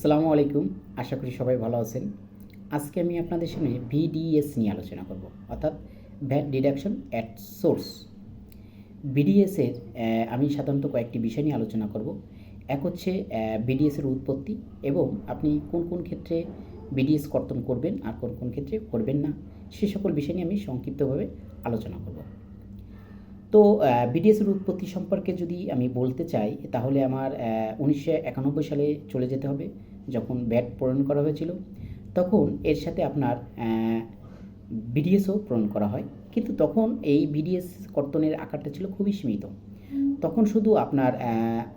আসসালামু আলাইকুম। আশা করি সবাই ভালো আছেন। আজকে আমি আপনাদের সামনে ভিডিএস নিয়ে আলোচনা করব, অর্থাৎ ভ্যাট ডিডাকশন অ্যাট সোর্স বিডিএসের আমি সাধারণত কয়েকটি বিষয় নিয়ে আলোচনা করব। এক হচ্ছে বিডিএসের উৎপত্তি এবং আপনি কোন কোন ক্ষেত্রে বিডিএস কর্তন করবেন আর কোন কোন ক্ষেত্রে করবেন না, সে সকল বিষয় নিয়ে আমি সংক্ষিপ্তভাবে আলোচনা করব। তো বিডিএসের উৎপত্তি সম্পর্কে যদি আমি বলতে চাই, তাহলে আমার উনিশশো একানব্বই সালে চলে যেতে হবে, যখন ব্যাট প্রণয়ন করা হয়েছিল। তখন এর সাথে আপনার বিডিএসও প্রণয়ন করা হয়। কিন্তু তখন এই বিডিএস কর্তনের আকারটা ছিল খুবই সীমিত। তখন শুধু আপনার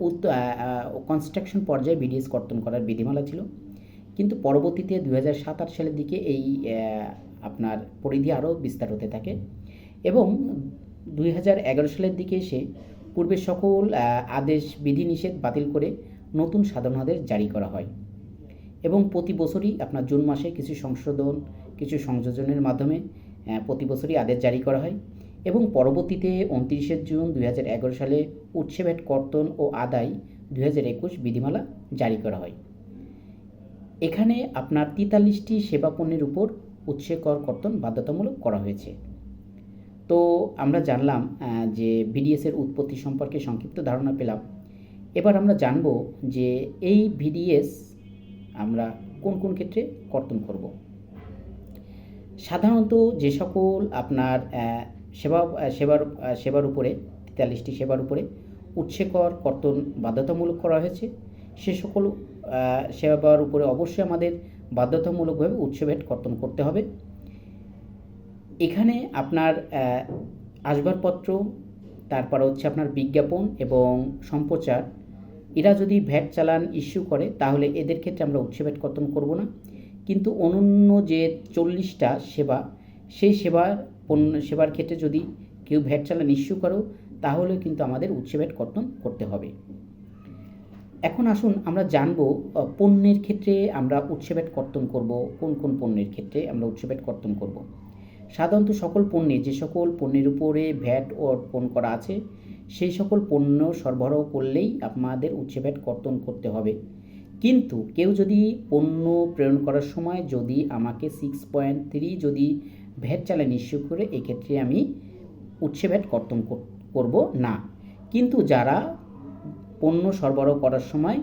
উত্ত কনস্ট্রাকশন পর্যায়ে বিডিএস কর্তন করার বিধিমালা ছিল। কিন্তু পরবর্তীতে দু হাজার সাত সালের দিকে এই আপনার পরিধি আরও বিস্তার হতে থাকে। এবং দুই হাজার এগারো সালের দিকে এসে পূর্বের সকল আদেশ, বিধিনিষেধ বাতিল করে নতুন আদেশ জারি করা হয়। এবং প্রতি বছরই আপনার জুন মাসে কিছু সংশোধন, কিছু সংযোজনের মাধ্যমে প্রতি বছরই আদেশ জারি করা হয়। এবং পরবর্তীতে উনত্রিশে জুন দুই হাজার এগারো সালে উৎসে ভ্যাট কর্তন ও আদায় দুই হাজার একুশ বিধিমালা জারি করা হয়। এখানে আপনার তেতাল্লিশটি সেবা পণ্যের উপর উৎসে কর কর্তন বাধ্যতামূলক করা হয়েছে। তো আমরা জানলাম যে বিডিএসের উৎপত্তি সম্পর্কে সংক্ষিপ্ত ধারণা পেলাম। এবার আমরা জানব যে এই ভিডিএস আমরা কোন কোন ক্ষেত্রে কর্তন করব। সাধারণত যে সকল আপনার সেবা, সেবার সেবার উপরে, তেতাল্লিশটি সেবার উপরে উৎসেকর কর্তন বাধ্যতামূলক করা হয়েছে। সে সকল সেবার উপরে অবশ্যই আমাদের বাধ্যতামূলকভাবে উৎসবেট কর্তন করতে হবে। এখানে আপনার আসবাবপত্র, তারপর হচ্ছে আপনার বিজ্ঞাপন এবং সম্প্রচার। এরা যদি ভ্যাট চালান ইস্যু করে, তাহলে এদের ক্ষেত্রে আমরা ভ্যাট কর্তন করব না। কিন্তু অনন্য যে চল্লিশটা সেবা, সেই সেবার পণ্য, সেবার ক্ষেত্রে যদি কেউ ভ্যাট চালান ইস্যু করো, তাহলে কিন্তু আমাদের ভ্যাট কর্তন করতে হবে। এখন আসুন আমরা জানব পণ্যের ক্ষেত্রে আমরা ভ্যাট কর্তন করব, কোন কোন পণ্যের ক্ষেত্রে আমরা ভ্যাট কর্তন করব। সাধারণত সকল পণ্যে যে সকল পণ্যের উপরে ভ্যাট অর্পণ করা আছে, সেই সকল পণ্য সরবরাহ করলেই আমাদের উচ্ছে ভ্যাট কর্তন করতে হবে। কিন্তু কেউ যদি পণ্য প্রেরণ করার সময় যদি আমাকে সিক্স পয়েন্ট থ্রি যদি ভ্যাট চালান ইস্যু করে, এক্ষেত্রে আমি উচ্ছে ভ্যাট কর্তন করব না। কিন্তু যারা পণ্য সরবরাহ করার সময়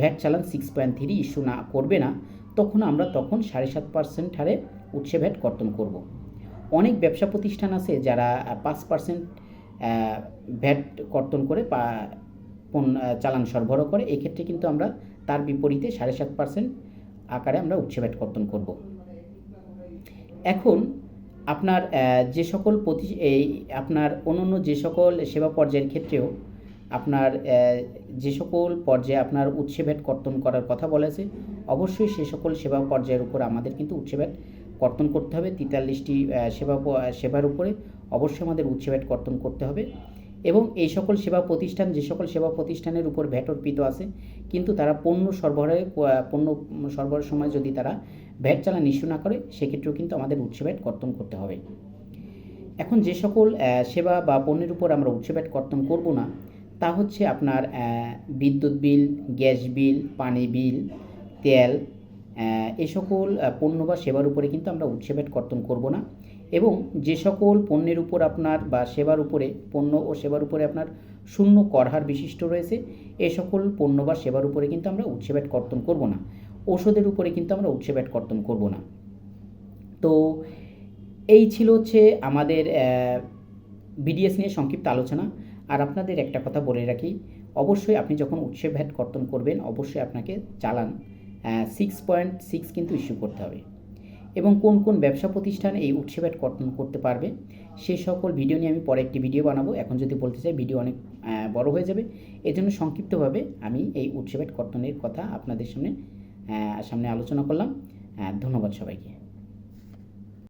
ভ্যাট চালান সিক্স পয়েন্ট থ্রি ইস্যু না, করবে না তখন আমরা তখন সাড়ে সাত পার্সেন্ট হারে উৎসে ভ্যাট কর্তন করব। অনেক ব্যবসা প্রতিষ্ঠান আছে যারা পাঁচ পার্সেন্ট ভ্যাট কর্তন করে চালান সরবরাহ করে এক্ষেত্রে কিন্তু আমরা তার বিপরীতে সাড়ে সাত পার্সেন্ট আকারে আমরা উৎসে ভ্যাট কর্তন করব। এখন আপনার যে সকল প্রতি, এই আপনার অন্য যে সকল সেবা পর্যায়ের ক্ষেত্রেও আপনার যে সকল পর্যায়ে আপনার উৎসে কর্তন করার কথা বলেছে, অবশ্যই সে সকল সেবা পর্যায়ের উপর আমাদের কিন্তু উৎসে কর্তন করতে হবে। তেতাল্লিশটি সেবা সেবার উপরে অবশ্যই আমাদের উৎসে কর্তন করতে হবে। এবং এই সকল সেবা প্রতিষ্ঠান, যে সকল সেবা প্রতিষ্ঠানের উপর ভ্যাট অর্পিত আছে, কিন্তু তারা পণ্য সরবরাহে পণ্য সরবরাহের সময় যদি তারা ভ্যাট চালান ইস্যু না করে, সেক্ষেত্রেও কিন্তু আমাদের উৎসে কর্তন করতে হবে। এখন যে সকল সেবা বা পণ্যের উপর আমরা উৎসে কর্তন করব না তা হচ্ছে আপনার বিদ্যুৎ বিল, গ্যাস বিল, পানি বিল, তেল এ সকল পণ্য বা সেবার উপরে কিন্তু আমরা উৎসে কর্তন করব না। এবং যে সকল পণ্যের উপর আপনার বা সেবার উপরে, পণ্য ও সেবার উপরে আপনার শূন্য করহার বিশিষ্ট রয়েছে, এ সকল পণ্য বা সেবার উপরে কিন্তু আমরা উৎসে কর্তন করব না। ওষুধের উপরে কিন্তু আমরা উৎসে কর্তন করব না। তো এই ছিল হচ্ছে আমাদের বিডিএস নিয়ে সংক্ষিপ্ত আলোচনা। আর আপনাদের একটা কথা বলে রাখি, অবশ্যই আপনি যখন উৎসে ভ্যাট কর্তন করবেন, অবশ্যই আপনাকে চালান। সিক্স পয়েন্ট সিক্স কিন্তু ইস্যু করতে হবে। এবং কোন কোন ব্যবসা প্রতিষ্ঠান এই উৎসে ভ্যাট কর্তন করতে পারবে সেই সকল ভিডিও নিয়ে আমি পরে একটি ভিডিও বানাবো। এখন যদি বলতে চাই ভিডিও অনেক বড় হয়ে যাবে। এই জন্য সংক্ষিপ্তভাবে আমি এই উৎসে ভ্যাট কর্তনের কথা আপনাদের সামনে সামনে আলোচনা করলাম। ধন্যবাদ সবাইকে।